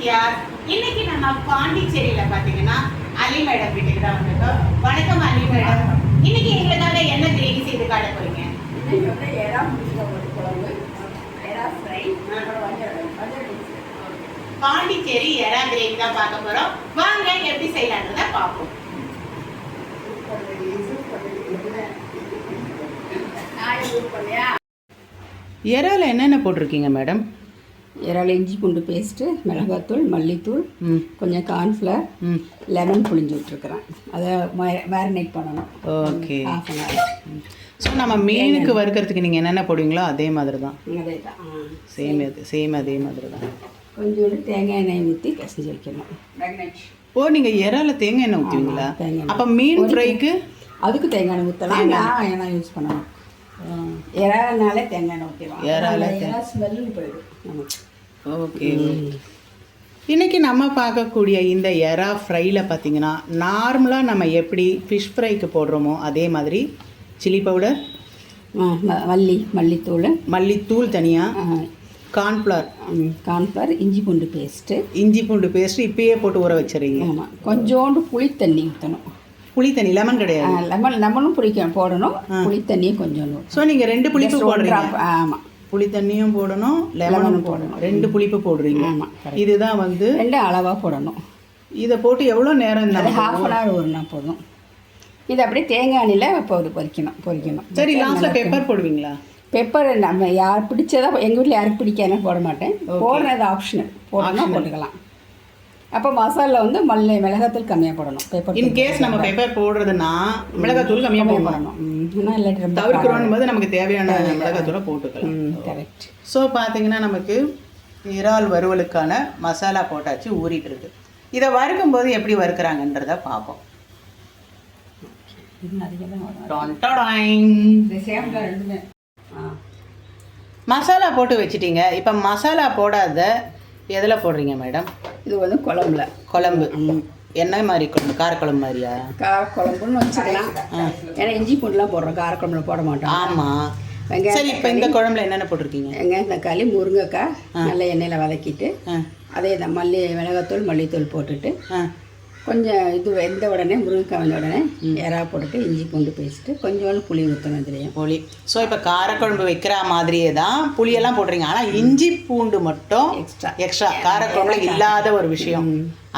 நித்யாஸ் இன்னைக்கு நம்ம பாண்டிச்சேரியில பாத்தீங்கன்னா அலி மேடம் வீட்டுக்கு தான் வந்திருக்கோம். வணக்கம் அலி மேடம். இன்னைக்கு எங்களுக்காக என்ன கிரேவி செய்து காட்ட போறீங்க? இன்னைக்கு வந்து ஒரு குழம்பு ஃப்ரை. பாண்டிச்சேரி எறா கிரேவி தான் பார்க்க போறோம். வாங்க எப்படி செய்யலான்றத பார்ப்போம். இறால என்னென்ன போட்டிருக்கீங்க மேடம்? இறால் இஞ்சி பூண்டு பேஸ்ட்டு மிளகாத்தூள் மல்லித்தூள் ம். கொஞ்சம் கார்ன்ஃப்ளவர் ம். லெமன் புளிஞ்சு விட்டுருக்குறேன். அதை மேரினேட் பண்ணணும். Okay. Half an hour so நம்ம மீனுக்கு வறுக்கிறதுக்கு நீங்கள் என்னென்ன போடுவீங்களோ அதே மாதிரி தான் அதே தான். சேம் அது சேம் அதே மாதிரி தான் கொஞ்சோண்டு தேங்காய் எண்ணெய் ஊற்றி கசிஞ்சு வைக்கணும். ஓ நீங்கள் இறால தேங்காய் எண்ணெய் ஊற்றுவீங்களா. அப்போ மீன் ஃப்ரைக்கு அதுக்கு தேங்காய் எண்ணெய் ஊற்றலாம் நான் எண்ணெய். யூஸ் பண்ணணும். இறால்னாலே தேங்காய் எண்ணெய் ஊற்றிடலாம் இறால இறா ஸ்மெல்லு போயிடும். நமக்கு ஓகே. இன்னைக்கு நம்ம பார்க்கக்கூடிய இந்த எறா ஃப்ரையில் பார்த்தீங்கன்னா நார்மலாக நம்ம எப்படி ஃபிஷ் ஃப்ரைக்கு போடுறோமோ அதே மாதிரி சில்லி பவுடர் மல்லி மல்லித்தூள். மல்லித்தூள் தனியாக கார்ன்ஃப்ளவர் கார்ன்ஃப்ளவர் இஞ்சி பூண்டு பேஸ்ட்டு இஞ்சி பூண்டு பேஸ்ட் இப்பயே போட்டு ஊற வச்சிடுறீங்க. ஆமாம் கொஞ்சோண்டு புளி தண்ணி ஊற்றணும் புளி தண்ணி லெமன் கிடையாது. லெமன் லெமனும் புளிக்க போடணும். புளி தண்ணியும் கொஞ்சோண்டு ஸோ நீங்கள் ரெண்டு புளிப்பு போடுறீங்க. ஆமாம் புளி தண்ணியும் போடணும் லெமனும் போடணும். ரெண்டு புளிப்பு போடுறீங்க. இதுதான் வந்து ரெண்டும் அளவாக போடணும். இதை போட்டு எவ்வளோ நேரம் அது இருந்தாலும் ஹாஃப் அன் ஹவர் ஊறினா போதும். இது அப்படியே தேங்காய் எண்ணெயில் பொரி பொரிக்கணும் பொரிக்கணும் சரி லாஸ்ட்டில் பெப்பர் போடுவீங்களா? பெப்பர் நம்ம யார் பிடிச்சதா எங்கள் வீட்டில் யாருக்கு பிடிக்காதுன்னு போட மாட்டேன். போடுறது ஆப்ஷனல் போடணும் போட்டுக்கலாம். அப்போ மசாலா வந்து மல்லி மிளகாத்தூள் கம்மியாக போடணும். பெப்பர் இன் கேஸ் நம்ம பெப்பர் போடுறதுன்னா மிளகாத்தூள் கம்மியாக போடணும். இல்லாட்டி ரொம்ப தவிர்க்கிறோம் போது நமக்கு தேவையான மிளகாத்தூளை போட்டுக்கலாம். கரெக்ட் ஸோ பார்த்தீங்கன்னா நமக்கு இறால் வறுவலுக்கான மசாலா போட்டாச்சு ஊறிட்டு இருக்கு இதை வறுக்கும் போது எப்படி வறுக்கிறாங்கன்றத பார்ப்போம். மசாலா போட்டு வச்சிட்டீங்க. இப்போ மசாலா போடாத எதில் போடுறீங்க மேடம்? இது வந்து குழம்புல. குழம்பு. என்ன மாதிரி குழம்பு? காரக்குழம்பு மாதிரியா? காரக்குழம்புன்னு வச்சுக்கலாம். ஏன்னா இஞ்சி பூண்டுலாம் போடுறோம். காரக்குழம்புல போட மாட்டோம். ஆமாம் வெங்காயம் சரி இப்போ இந்த குழம்புல என்னென்ன போட்டிருக்கீங்க? வெங்காயம் தக்காளி முருங்கைக்காய் நல்ல எண்ணெயில் வதக்கிட்டு அதே தான். மல்லி மிளகாத்தூள் மல்லித்தூள் போட்டுட்டு கொஞ்சம் இது வெந்த உடனே முருங்கைக்காய் வெந்த உடனே எறா போட்டுட்டு இஞ்சி பூண்டு பேஸ்ட்டு கொஞ்சோண்டு புளி ஊற்றணும் இதுலேயும் புளி. ஸோ இப்போ காரக்குழம்பு வைக்கிற மாதிரியே தான் புளியெல்லாம் போடுறீங்க ஆனால் இஞ்சி பூண்டு மட்டும் எக்ஸ்ட்ரா எக்ஸ்ட்ரா காரக்குழம்புல இல்லாத ஒரு விஷயம்.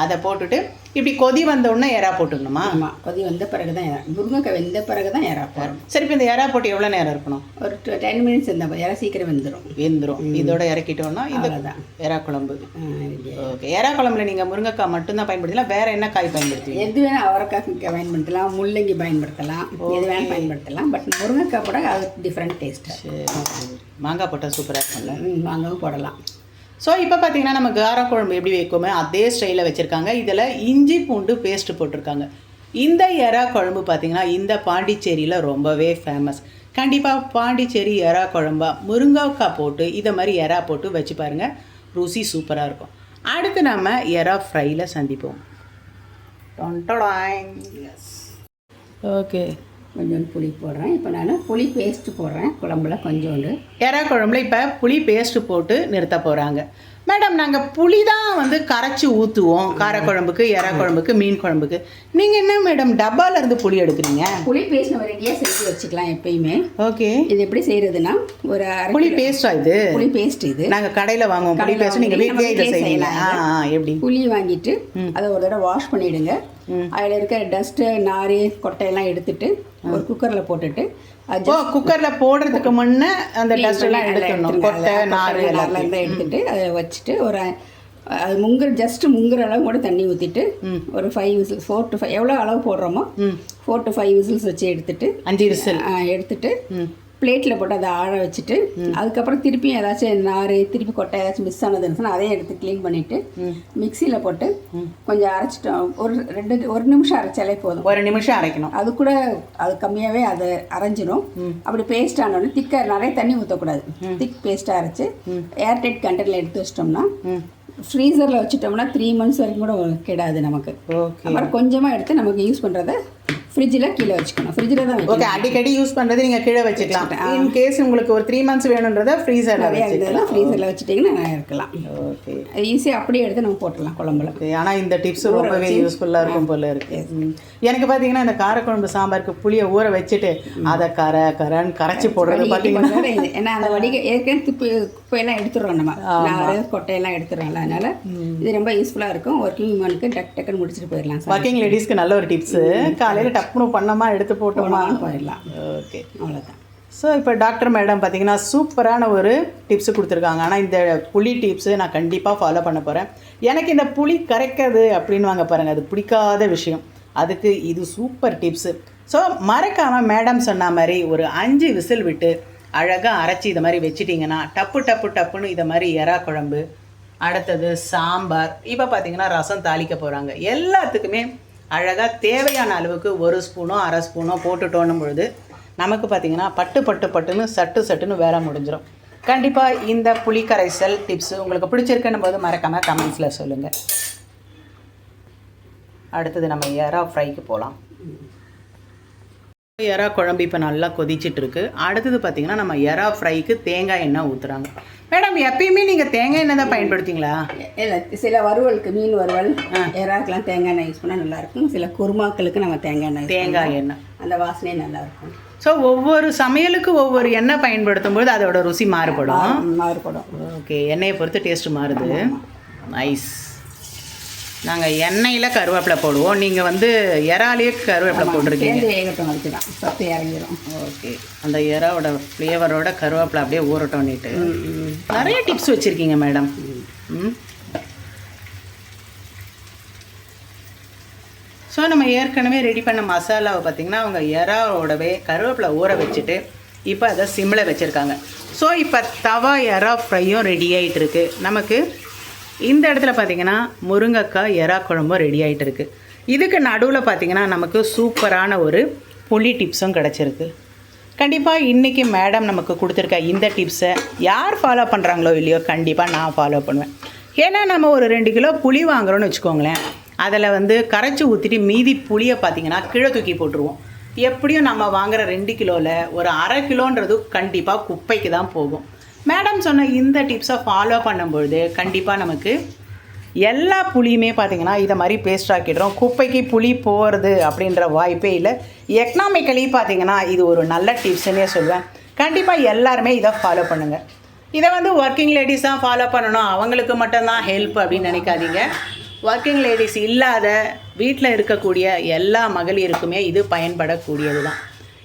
அதை போட்டுட்டு இப்படி கொதி வந்த உடனே எறா போட்டுக்கணுமா? ஆமாம் கொதி வந்த பிறகு தான் எறா முருங்கைக்காய் வெந்த பிறகு தான் எறா போடும் சரி இப்போ இந்த எறா போட்டு எவ்வளோ நேரம் இருக்கணும்? ஒரு டென் மினிட்ஸ் இருந்தால் எறா சீக்கிரம் வெந்துடும் வெந்துடும் இதோட இறக்கிட்டோம்னா அவ்வளோதான் எறா குழம்பு. ஓகே. எறா குழம்புல நீங்கள் முருங்கைக்காய் மட்டும்தான் பயன்படுத்தலாம். வேற என்ன காய் பயன்படுத்துவீங்க? எது வேணால் அவரைக்காய் பயன்படுத்தலாம். முள்ளங்கி பயன்படுத்தலாம். எது வேணால் பயன்படுத்தலாம். பட் முருங்கைக்காய் போட அது டிஃப்ரெண்ட் டேஸ்ட்டு மாங்காய் போட்டால் சூப்பராக இருக்கும்ல? வாங்கவும் போடலாம். ஸோ இப்போ பார்த்தீங்கன்னா நம்ம காரக்குழம்பு எப்படி வைக்கோமே அதே ஸ்டைலில் வச்சுருக்காங்க. இதில் இஞ்சி பூண்டு பேஸ்ட்டு போட்டிருக்காங்க. இந்த எறா குழம்பு பார்த்தீங்கன்னா இந்த பாண்டிச்சேரியில் ரொம்பவே ஃபேமஸ் கண்டிப்பாக பாண்டிச்சேரி எறா குழம்பா முருங்கைக்காய் போட்டு இதை மாதிரி எறா போட்டு வச்சு பாருங்கள் ருசி சூப்பராக இருக்கும். அடுத்து நம்ம எறா ஃப்ரையில் சந்திப்போம். ஓகே கொஞ்சோண்டு புளி போடுறேன். இப்போ நான் புளி பேஸ்ட்டு போடுறேன். குழம்புல கொஞ்சோண்டு. எறா குழம்புல இப்போ புளி பேஸ்ட்டு போட்டு நிறுத்த போகிறாங்க மேடம் நாங்கள் புளி தான் வந்து கரைச்சி ஊற்றுவோம் காரக்குழம்புக்கு எறா குழம்புக்கு மீன் குழம்புக்கு. நீங்கள் என்ன மேடம் டப்பால இருந்து புளி எடுக்கிறீங்க? புளி பேஸ்ட் நம்ம ரெடியாக செஞ்சு வச்சுக்கலாம் எப்பயுமே. ஓகே. இது எப்படி செய்யறதுன்னா ஒரு புளி பேஸ்டா இது? புளி பேஸ்ட் இது. நாங்கள் கடையில் வாங்குவோம் புளி பேஸ்ட் நீங்கள் வீட்லயே இதை ஆ செய்யலாம் எப்படி? புளி வாங்கிட்டு அதை ஒரு தடவை வாஷ் பண்ணிடுங்க. அதில் இருக்கிற டஸ்ட்டு நாறு கொட்டையெல்லாம் எடுத்துட்டு ஒரு குக்கரில் போட்டுட்டு குக்கரில் போடுறதுக்கு முன்னே அந்த டஸ்ட் எல்லாம் எடுத்துடணும் கொட்டை நார் எல்லாம் நார்லாம் எடுத்துட்டு அதை வச்சுட்டு ஒரு அது முங்குற ஜஸ்ட் முங்குற அளவு கூட தண்ணி ஊற்றிட்டு ஒரு five whistles four to five எவ்வளோ அளவு போடுறோமோ ஃபோர் டு ஃபைவ் விசில்ஸ் வச்சு எடுத்துட்டு அஞ்சு விசில் ஆ, எடுத்துட்டு பிளேட்டில் போட்டு அதை ஆழ வச்சுட்டு அதுக்கப்புறம் திருப்பி ஏதாச்சும் நார் திருப்பி கொட்டை ஏதாச்சும் மிஸ் ஆனது இருந்துச்சுன்னா அதையும் எடுத்து க்ளீன் பண்ணிவிட்டு மிக்சியில் போட்டு கொஞ்சம் அரைச்சிட்டோம். ஒரு ரெண்டு ஒரு நிமிஷம் அரைச்சாலே போதும். ஒரு நிமிஷம் அரைக்கணும். அது கூட அது கம்மியாகவே அதை அரைஞ்சிரும். அப்படி பேஸ்ட் ஆனோடனே திக்காக நிறைய தண்ணி ஊற்றக்கூடாது திக் பேஸ்ட்டாக அரைச்சி ஏர்டைட் கண்டெய்னரில் எடுத்து வச்சிட்டோம்னா ஃப்ரீசரில் வச்சுட்டோம்னா த்ரீ மந்த்ஸ் வரைக்கும் கூட கெடாது நமக்கு. ஓகே. அப்புறம் கொஞ்சமாக எடுத்து நமக்கு யூஸ் பண்ணுறத ஃப்ரிட்ஜில் கீழே வச்சுக்கணும். ஃப்ரிட்ஜில் தான் ஓகே அடிக்கடி யூஸ் பண்ணுறது நீங்கள் கீழே வச்சுக்கலாம். இன் கேஸ் உங்களுக்கு ஒரு த்ரீ மந்த்ஸ் வேணுன்றத ஃப்ரீசரில் வச்சுக்கலாம். ஃப்ரீசரில் வச்சுட்டிங்கன்னா இருக்கலாம். ஓகே ஈஸியாக அப்படியே எடுத்து நம்ம போட்டுடலாம் குழம்புல. ஆனால் இந்த டிப்ஸ் ரொம்பவே யூஸ்ஃபுல்லாக இருக்கும் போல இருக்கு. ம். எனக்கு பார்த்தீங்கன்னா இந்த காரக்குழம்பு சாம்பாருக்கு புளியை ஊற வச்சுட்டு அதை கரை கரைன்னு கரைச்சி போடுறது பார்த்தீங்கன்னா. ஏன்னா அந்த வடிகை ஏற்கனவே துப்பு குப்பையெல்லாம் எடுத்துடுறோம் நம்ம. நார் கொட்டையெல்லாம் எடுத்துடுறோம்ல அதனால இது ரொம்ப யூஸ்ஃபுல்லாக இருக்கும். ஒர்க்கிங் உமனுக்கு டக் டக்குன்னு முடிச்சுட்டு போயிடலாம் சார். ஒர்க்கிங் லேடிஸ்க்கு நல்ல ஒரு டிப்ஸு காலையில் டப்புனு பண்ணோமா எடுத்து போட்டோமா? போயிடலாம். ஓகே. அவ்வளோதான் ஸோ இப்போ டாக்டர் மேடம் பார்த்தீங்கன்னா சூப்பரான ஒரு டிப்ஸ் கொடுத்துருக்காங்க. ஆனால் இந்த புளி டிப்ஸு நான் கண்டிப்பாக ஃபாலோ பண்ண போகிறேன் எனக்கு இந்த புளி கரைக்கிறது அப்படின்னு வாங்க பாருங்கள் அது பிடிக்காத விஷயம். அதுக்கு இது சூப்பர் டிப்ஸு ஸோ மறக்காமல் மேடம் சொன்ன மாதிரி ஒரு அஞ்சு விசில் விட்டு அழகாக அரைச்சி இதை மாதிரி வச்சிட்டிங்கன்னா டப்பு டப்பு டப்புன்னு இதை மாதிரி எறா குழம்பு அடுத்தது சாம்பார் இப்போ பார்த்தீங்கன்னா ரசம் தாளிக்க போகிறாங்க எல்லாத்துக்குமே அழகாக தேவையான அளவுக்கு ஒரு ஸ்பூனோ அரை ஸ்பூனோ போட்டுட்டோன்னும் பொழுது நமக்கு பார்த்தீங்கன்னா பட்டு பட்டு பட்டுன்னு சட்டு சட்டுன்னு வேலை முடிஞ்சிடும் கண்டிப்பாக இந்த புளிக்கரைசல் டிப்ஸு டிப்ஸ் உங்களுக்கு பிடிச்சிருக்குன்னும் போது மறக்காமல் கமெண்ட்ஸில் சொல்லுங்கள் அடுத்தது நம்ம எறா ஃப்ரைக்கு போகலாம் எறா குழம்பு இப்போ நல்லா கொதிச்சிட்டு இருக்கு அடுத்தது பார்த்தீங்கன்னா நம்ம எறா ஃப்ரைக்கு தேங்காய் எண்ணெய் ஊற்றுறாங்க மேடம் எப்பயுமே நீங்கள் தேங்காய் எண்ணெய் தான் பயன்படுத்திங்களா? இல்லை சில வறுவலுக்கு மீன் வறுவல் எறாக்கெல்லாம் தேங்காய் எண்ணெய் யூஸ் பண்ணால் நல்லாயிருக்கும் சில குருமாக்களுக்கு நம்ம தேங்காய் எண்ணெய் தேங்காய். எண்ணெய். அந்த வாசனையே நல்லாயிருக்கும் ஸோ ஒவ்வொரு சமையலுக்கு ஒவ்வொரு எண்ணெய் பயன்படுத்தும் போது அதோட ருசி மாறுபடும். மாறுபடும். ஓகே எண்ணெயை பொறுத்து டேஸ்ட் மாறுது. நைஸ் நாங்கள் எண்ணெயில் கருவேப்பிலை போடுவோம். நீங்கள் வந்து இறாலேயே கருவேப்பிலை போட்டிருக்கீங்க. வேகட்டும் தான் சத்து இறங்கிடும் ஓகே. அந்த இறாவோட ஃப்ளேவரோட கருவேப்பிலை அப்படியே ஊறட்டோன்னிட்டு நிறைய டிப்ஸ் வச்சுருக்கீங்க மேடம் ஸோ நம்ம ஏற்கனவே ரெடி பண்ண மசாலாவை பார்த்திங்கன்னா அவங்க எறாவோடவே கருவேப்பிலை ஊற வச்சுட்டு இப்போ அதை சிம்மில் வச்சுருக்காங்க. ஸோ இப்போ தவா எறா ஃப்ரையும் ரெடி ஆகிட்டு இருக்கு. நமக்கு இந்த இடத்துல பார்த்திங்கன்னா முருங்கைக்காய் எறா குழம்பும் ரெடி ஆகிட்டு இருக்கு. இதுக்கு நடுவில் பார்த்திங்கன்னா நமக்கு சூப்பரான ஒரு புளி டிப்ஸும் கிடச்சிருக்கு. கண்டிப்பாக இன்றைக்கி மேடம் நமக்கு கொடுத்துருக்க இந்த டிப்ஸை யார் ஃபாலோ பண்ணுறாங்களோ இல்லையோ கண்டிப்பாக நான் ஃபாலோ பண்ணுவேன். ஏன்னா நம்ம ஒரு ரெண்டு கிலோ புளி வாங்குறோம்னு வச்சுக்கோங்களேன் அதில் வந்து கரைச்சி ஊற்றிட்டு மீதி புளியை பார்த்தீங்கன்னா கீழே தூக்கி போட்டுருவோம். எப்படியும் நம்ம வாங்குற ரெண்டு கிலோவில் ஒரு அரை கிலோன்றது கண்டிப்பாக குப்பைக்கு தான் போகும். மேடம் சொன்ன இந்த டிப்ஸை ஃபாலோ பண்ணும்பொழுது கண்டிப்பாக நமக்கு எல்லா புளியுமே பார்த்தீங்கன்னா இதை மாதிரி பேஸ்ட் ஆக்கிடுறோம். குப்பைக்கு புளி போகிறது அப்படின்ற வாய்ப்பே இல்லை. எக்கனாமிக்கலி பார்த்தீங்கன்னா இது ஒரு நல்ல டிப்ஸுன்னே சொல்லுவேன். கண்டிப்பாக எல்லாருமே இதை ஃபாலோ பண்ணுங்கள் இதை வந்து ஒர்க்கிங் லேடிஸ் தான் ஃபாலோ பண்ணணும். அவங்களுக்கு மட்டும்தான் ஹெல்ப் அப்படின்னு நினைக்காதீங்க. ஒர்க்கிங் லேடிஸ் இல்லாத வீட்டில் இருக்கக்கூடிய எல்லா மகளிருக்குமே இது பயன்படக்கூடியது தான்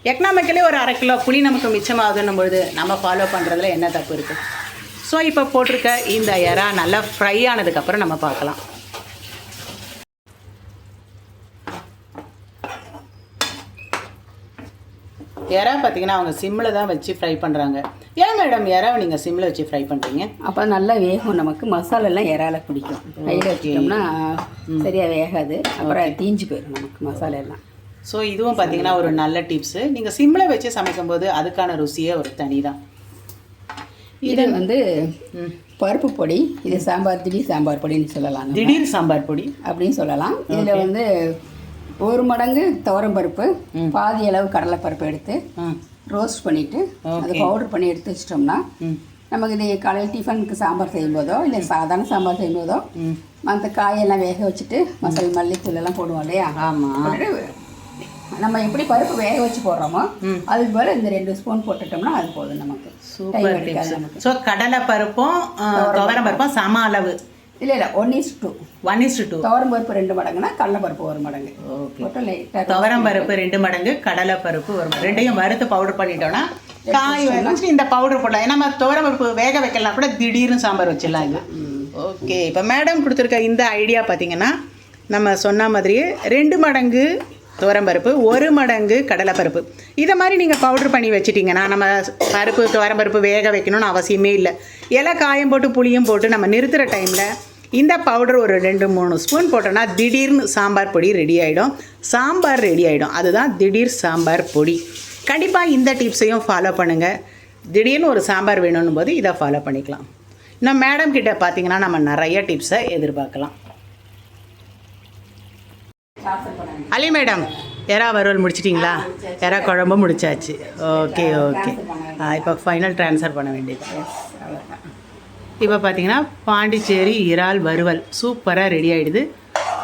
எக்கனாமிக்கலி ஒரு அரை கிலோ புளி நமக்கு மிச்சமாகுதுன்னும் பொழுது நம்ம ஃபாலோ பண்ணுறதுல என்ன தப்பு இருக்குது ஸோ இப்போ போட்டிருக்க இந்த எறா நல்லா ஃப்ரை ஆனதுக்கப்புறம் நம்ம பார்க்கலாம். எறா பார்த்தீங்கன்னா அவங்க சிம்மில் தான் வச்சு ஃப்ரை பண்ணுறாங்க ஏன் மேடம் எறாவை நீங்கள் சிம்மில் வச்சு ஃப்ரை பண்ணுறீங்க அப்போ நல்லா வேகும். நமக்கு மசாலாலாம் இறால பிடிக்கும். கையில் வச்சிட்டோம்னா சரியாக வேகாது. அப்புறம் தீஞ்சு போயிடும் நமக்கு மசாலா எல்லாம். ஸோ இதுவும் பார்த்தீங்கன்னா ஒரு நல்ல டிப்ஸு நீங்கள் சிம்மில் வச்சு சமைக்கும்போது அதுக்கான ருசியே ஒரு தனி தான் இது வந்து பருப்பு பொடி இது சாம்பார் திடீர் சாம்பார் பொடின்னு சொல்லலாம். திடீர் சாம்பார் பொடி. அப்படின்னு சொல்லலாம். இதில் வந்து ஒரு மடங்கு துவரம் பருப்பு பாதி அளவு கடலைப்பருப்பு எடுத்து ரோஸ்ட் பண்ணிவிட்டு அது பவுடர் பண்ணி எடுத்து வச்சிட்டோம்னா நமக்கு இது காலையில் டிஃபனுக்கு சாம்பார் செய்யும்போதோ இல்லை சாதாரண சாம்பார் செய்யும்போதோ மற்ற காயெல்லாம் வேக வச்சுட்டு மசாலா மல்லித்தூள் எல்லாம் போடுவோம் இல்லையா? ஆமாம் நம்ம எப்படி பருப்பு வேக வச்சு போடுறோமோ அதுக்கு போல இந்த ரெண்டு ஸ்பூன் போட்டுட்டோம்னா அது போதும் நமக்கு. சூப்பர் ஸோ கடலை பருப்பும். துவரம் பருப்பும் சம அளவு. இல்லை இல்லை one is two one is two துவரம் பருப்பு ரெண்டு மடங்குனா கடலை பருப்பு ஒரு மடங்கு. ஓகே துவரம் பருப்பு ரெண்டு மடங்கு கடலை பருப்பு ஒரு மடங்கு. ரெண்டையும் வறுத்து பவுடர் பண்ணிட்டோம்னா காய் வச்சு இந்த பவுடர் போடலாம். ஏன்னா நம்ம துவரம் பருப்பு வேக வைக்கலாம் கூட திடீர்னு சாம்பார் வச்சிடலாம் இது ஓகே இப்போ மேடம் கொடுத்துருக்க இந்த ஐடியா பார்த்தீங்கன்னா நம்ம சொன்ன மாதிரியே ரெண்டு மடங்கு துவரம்பருப்பு ஒரு மடங்கு கடலைப்பருப்பு. இதை மாதிரி நீங்கள் பவுடர் பண்ணி வச்சிட்டிங்கன்னா நம்ம பருப்பு துவரம்பருப்பு வேக வைக்கணும்னு அவசியமே இல்லை. இலை காயம் போட்டு புளியும் போட்டு நம்ம நிறுத்துகிற டைமில் இந்த பவுடர் ஒரு ரெண்டு மூணு ஸ்பூன் போட்டோன்னா திடீர்னு சாம்பார் பொடி ரெடி ஆகிடும் சாம்பார் ரெடி ஆகிடும் அதுதான் திடீர் சாம்பார் பொடி. கண்டிப்பாக இந்த டிப்ஸையும் ஃபாலோ பண்ணுங்கள் திடீர்னு ஒரு சாம்பார் வேணும்னும் போது இதை ஃபாலோ பண்ணிக்கலாம். இன்னும் மேடம் கிட்ட பார்த்தீங்கன்னா நம்ம நிறைய டிப்ஸை எதிர்பார்க்கலாம். அலி மேடம் எறா வறுவல் முடிச்சிட்டிங்களா. எறா குழம்பு முடிச்சாச்சு ஓகே ஓகே இப்போ ஃபைனல் ட்ரான்ஸ்ஃபர் பண்ண வேண்டியது இப்போ பார்த்தீங்கன்னா பாண்டிச்சேரி இறால் வறுவல் சூப்பராக ரெடி ஆகிடுது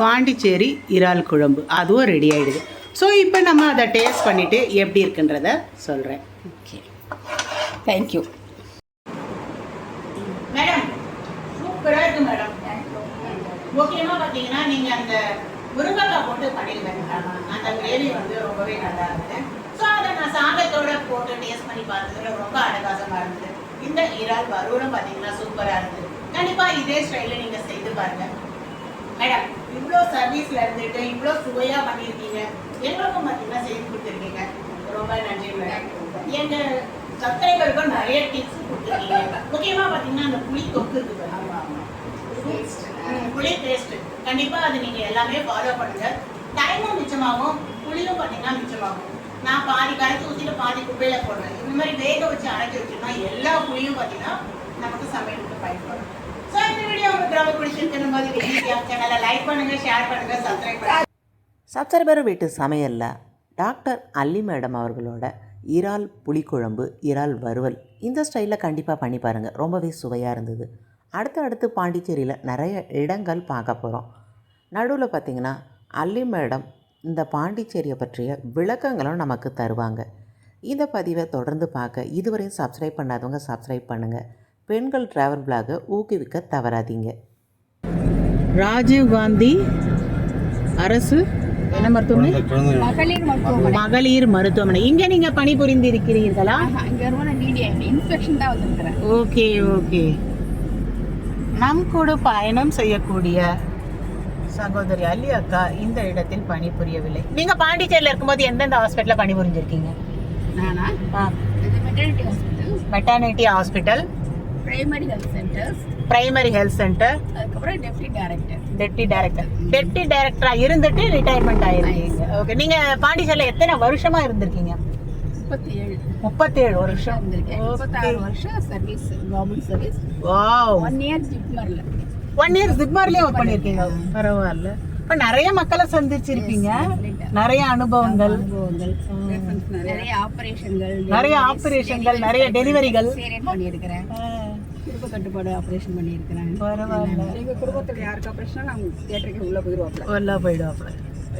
பாண்டிச்சேரி இறால் குழம்பு அதுவும் ரெடி ஆகிடுது ஸோ இப்போ நம்ம அதை டேஸ்ட் பண்ணிவிட்டு எப்படி இருக்குன்றத சொல்கிறேன் ஓகே தேங்க்யூ மேடம் சூப்பரா இருக்கு மேடம் முக்கியமா பாத்தீங்கன்னா நீங்க அந்த முருங்கைக்காய் போட்டு பண்ணிருக்கீங்க அந்த கிரேவி வந்து ரொம்பவே நல்லா இருந்தது ஸோ அதை நான் சாதத்தோட போட்டு டேஸ்ட் பண்ணி பார்த்ததுல ரொம்ப அடகாசமாக இருந்தது. இந்த இறால் வறுவலும் பார்த்தீங்கன்னா சூப்பராக இருந்தது. கண்டிப்பாக இதே ஸ்டைலில் நீங்கள் செய்து பாருங்க. மேடம் இவ்வளோ சர்வீஸ்ல இருந்துட்டு இவ்வளோ சுவையாக பண்ணியிருக்கீங்க. எங்களுக்கும் பார்த்தீங்கன்னா செய்து கொடுத்துருக்கீங்க. ரொம்ப நன்றி மேடம் எங்க சப்ஸ்கிரைபருக்கும் நிறைய டிப்ஸ் கொடுத்துருக்கீங்க. முக்கியமாக பார்த்தீங்கன்னா அந்த புளி தொக்கு இருக்குது புளி பேஸ்ட் கண்டிப்பாக அது நீங்கள் எல்லாமே ஃபாலோ பண்ணுங்க. டைமும் மிச்சமாகும் புளியும் பார்த்தீங்கன்னா மிச்சமாகும். நான் பாதி கரைச்சி ஊற்றிட்டு பாதி குப்பையில் போடுறேன். இந்த மாதிரி வேக வச்சு அரைச்சி வச்சுருந்தா எல்லா புளியும் பார்த்தீங்கன்னா நமக்கு சமையலுக்கு பயன்படும். ஸோ இந்த வீடியோ உங்களுக்கு ரொம்ப பிடிச்சிருக்குன்னு போது சேனலை லைக் பண்ணுங்கள் ஷேர் பண்ணுங்கள் சப்ஸ்கிரைப் பண்ணுங்கள் சப்ஸ்கிரைபர் வீட்டு சமையலில் டாக்டர் அல்லி மேடம் அவர்களோட இறால் புளிக்குழம்பு இறால் வறுவல் இந்த ஸ்டைலில் கண்டிப்பாக பண்ணி பாருங்கள் ரொம்பவே சுவையாக இருந்தது. அடுத்து அடுத்து பாண்டிச்சேரியில் நிறைய இடங்கள் பார்க்க போகிறோம் நடுவில் பார்த்திங்கன்னா அல்லி மேடம் இந்த பாண்டிச்சேரியை பற்றிய விளக்கங்களும் நமக்கு தருவாங்க. இந்த பதிவை தொடர்ந்து பார்க்க இதுவரையும் சப்ஸ்கிரைப் பண்ணாதவங்க சப்ஸ்கிரைப் பண்ணுங்கள் பெண்கள் ட்ராவல் பிளாகை ஊக்குவிக்க தவறாதீங்க. ராஜீவ் காந்தி அரசு என்ன மருத்துவமனை? மகளிர் மருத்துவமனை. மகளிர் மருத்துவமனை. இங்கே நீங்கள் பணிபுரிந்து இருக்கிறீர்களா இன்ஸ்பெக்ஷன் தான் வந்திருக்கிறேன். Okay okay. நம் கூட பயணம் செய்யக்கூடிய சகோதரி அலி அக்கா இந்த இடத்தில் பணிபுரியவில்லை. நீங்க பாண்டிச்சேரியில் இருக்கும்போது எந்தெந்த ஹாஸ்பிட்டலில் பணிபுரிஞ்சிருக்கீங்க? நானா? Maternity hospital maternity hospital primary health centres primary health centre அதுக்கப்புறம் deputy director deputy director deputy டைரக்டரா இருந்துட்டு ரிட்டையர்மெண்ட் ஆயிருக்கீங்க. ஓகே நீங்க பாண்டிச்சேரியில் எத்தனை வருஷமா இருந்திருக்கீங்க? முப்பத்தி ஏழு. முப்பத்தேழு வருஷம். இருந்திருக்கேன் முப்பத்தாறு வருஷம் service government service wow one year ஜிப்மர்ல one year ஜிப்மார்லயே ஒர்க் பண்ணிருக்கீங்க. பரவாயில்ல. இப்ப நிறைய மக்களை சந்திச்சிருப்பீங்க நிறைய அனுபவங்கள். அனுபவங்கள். நிறைய. ஆபரேஷன்கள் நிறைய ஆபரேஷன்கள் நிறைய டெலிவரிகள் பண்ணியிருக்கிறேன். குடும்ப கட்டுப்பாடு ஆபரேஷன் பண்ணியிருக்கிறேன். பரவாயில்ல. எங்க குடும்பத்துல யாருக்கு ஆபரேஷன் நாங்க தியேட்டருக்கு உள்ள போயிடுவோம்ல உள்ள போயிடுவாப்ல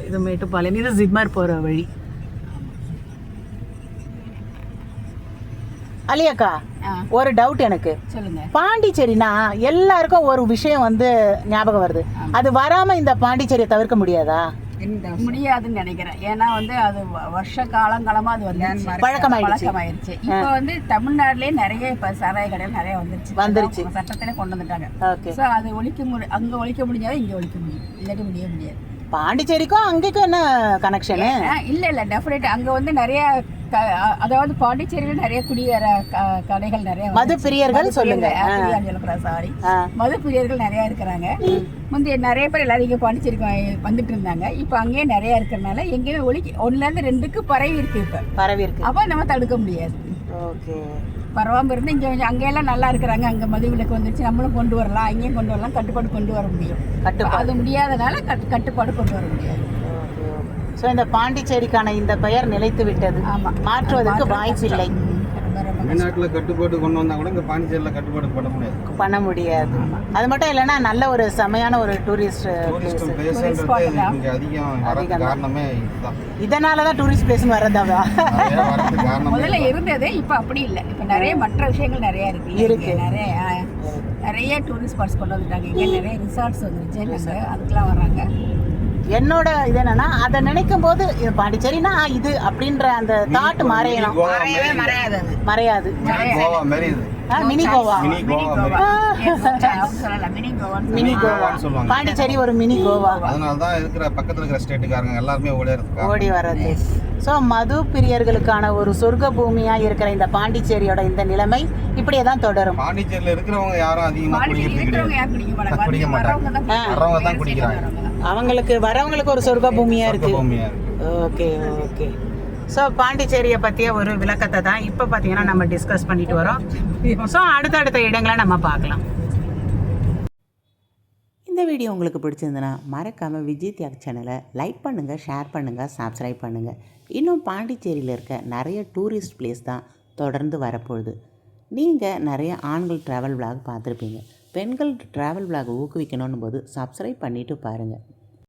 இது மேட்டுப்பாளையம் இது ஜிப்மார் போற வழி. அலியாக்கா ஒரு டவுட் எனக்கு. சொல்லுங்க. பாண்டிச்சேரினா எல்லாருக்கும் ஒரு விஷயம் வந்து ஞாபகம் வருது. அது வராம இந்த பாண்டிச்சேரியை தவிர்க்க முடியாதா? முடியாதுன்னு நினைக்கிறேன். ஏன்னா வந்து அது வருஷ காலங்காலமா அது வந்து. பழக்கமாயிருச்சு. இப்போ வந்து தமிழ்நாட்டிலே நிறைய இப்ப சாராய கடைகள் நிறைய வந்துருச்சு. வந்துருச்சு. சட்டத்திலே கொண்டு வந்துட்டாங்க. ஸோ அது ஒழிக்க முடி அங்க ஒழிக்க முடிஞ்சாலும் இங்க ஒழிக்க முடியும். இல்லாட்டி முடிய முடியாது. பாண்டிச்சேரிக்கும் அங்கேக்கும் என்ன கனெக்ஷனு இல்ல இல்ல டெஃபினட் அங்க வந்து நிறைய க- அதாவது பாண்டிச்சேரியில நிறைய குடியேற க- கடைகள் நிறைய மது பிரியர்கள் சொல்லுங்க. சாரி ஆ. மது பிரியர்கள் நிறைய இருக்கிறாங்க. முந்தைய நிறைய பேர் எல்லாரும் இங்க பாண்டிச்சேரிக்கு வந்துட்டு இருந்தாங்க. இப்போ அங்கேயே நிறைய இருக்கிறனால எங்கேயுமே ஒழிக்க ஒண்ணுல இருந்து ரெண்டுக்கு பரவி இருக்கு இப்ப. பரவி இருக்கு அப்போ நம்ம தடுக்க முடியாது. ஓகே. பரவாம இருந்து இங்க கொஞ்சம் அங்கெல்லாம் நல்லா இருக்கிறாங்க. அங்க மது விலக்கு வந்துருச்சு. நம்மளும் கொண்டு வரலாம். அங்கேயும் கொண்டு வரலாம். கட்டுப்பாடு கொண்டு வர முடியும். அது முடியாதனால கட்டு- கட்டுப்பாடு கொண்டு வர முடியாது. ஸோ இந்த பாண்டிச்சேரிக்கான இந்த பெயர் நிலைத்து விட்டது. ஆமா. மாற்றுவதற்கு வாய்ப்பு இல்லை ம், ரொம்ப ரொம்ப தமிழ்நாட்டில் கட்டுப்பாடு கொண்டு வந்தா கூட இந்த பாண்டிச்சேரியில் கட்டுப்பாடு பண்ண முடியாது. பண்ண முடியாது. அது மட்டும் இல்லைன்னா நல்ல ஒரு செமையான ஒரு டூரிஸ்ட் பிளேஸ் அதிகம் காரணமே இதனால தான் டூரிஸ்ட் வரதுக்கு காரணமே முதல்ல இருந்தது இப்போ அப்படி இல்லை. இப்போ நிறைய மற்ற விஷயங்கள் நிறைய இருக்கு. இருக்கு. நிறைய நிறைய டூரிஸ்ட் ஸ்பாட்ஸ் கொண்டு வந்துட்டாங்க. இங்கே நிறைய ரிசார்ட்ஸ் வந்துருச்சு. நாங்கள் அதுக்கெல்லாம் வர்றாங்க. என்னோட இது என்னன்னா அதை நினைக்கும் போது பாண்டிச்சேரினா இது அப்படின்ற அந்த தாட் மறையணும். கோவா மறையாது மினி கோவா மினி கோவா பாண்டிச்சேரி ஒரு மினி கோவா. அதனால தான் இருக்கிற பக்கத்தில் இருக்கிற ஸ்டேட்டுக்காரங்க எல்லாருமே ஓடி வர்றது. ஸோ மது பிரியர்களுக்கான ஒரு சொர்க்க பூமியா இருக்கிற இந்த பாண்டிச்சேரியோட இந்த நிலைமை இப்படியே தான் தொடரும். பாண்டிச்சேரியில் இருக்கிறவங்க யாரும் அதிகமாக பாண்டிச்சேரி குடிக்கிறது இருக்கிறவங்க கிடையாது. யார் குடிக்க மாட்டாங்க? தான் குடிக்கிறாங்க. அவங்களுக்கு வரவங்களுக்கு ஒரு சொர்க்க பூமியா இருக்கு. Okay okay. ஸோ பாண்டிச்சேரியை பற்றிய ஒரு விளக்கத்தை தான் இப்போ பார்த்தீங்கன்னா நம்ம டிஸ்கஸ் பண்ணிட்டு வரோம். ஸோ அடுத்தடுத்த இடங்களை நம்ம பார்க்கலாம். இந்த வீடியோ உங்களுக்கு பிடிச்சிருந்தனா மறக்காமல் விஜய் தியாக் சேனலை லைக் பண்ணுங்கள் ஷேர் பண்ணுங்கள் சப்ஸ்கிரைப் பண்ணுங்கள் இன்னும் பாண்டிச்சேரியில் இருக்க நிறைய டூரிஸ்ட் பிளேஸ் தான் தொடர்ந்து வரப்போகுது. நீங்கள் நிறைய ஆண்கள் ட்ராவல் vlog பார்த்துருப்பீங்க. பெண்கள் ட்ராவல் vlog ஊக்குவிக்கணும் போது சப்ஸ்கிரைப் பண்ணிவிட்டு பாருங்கள்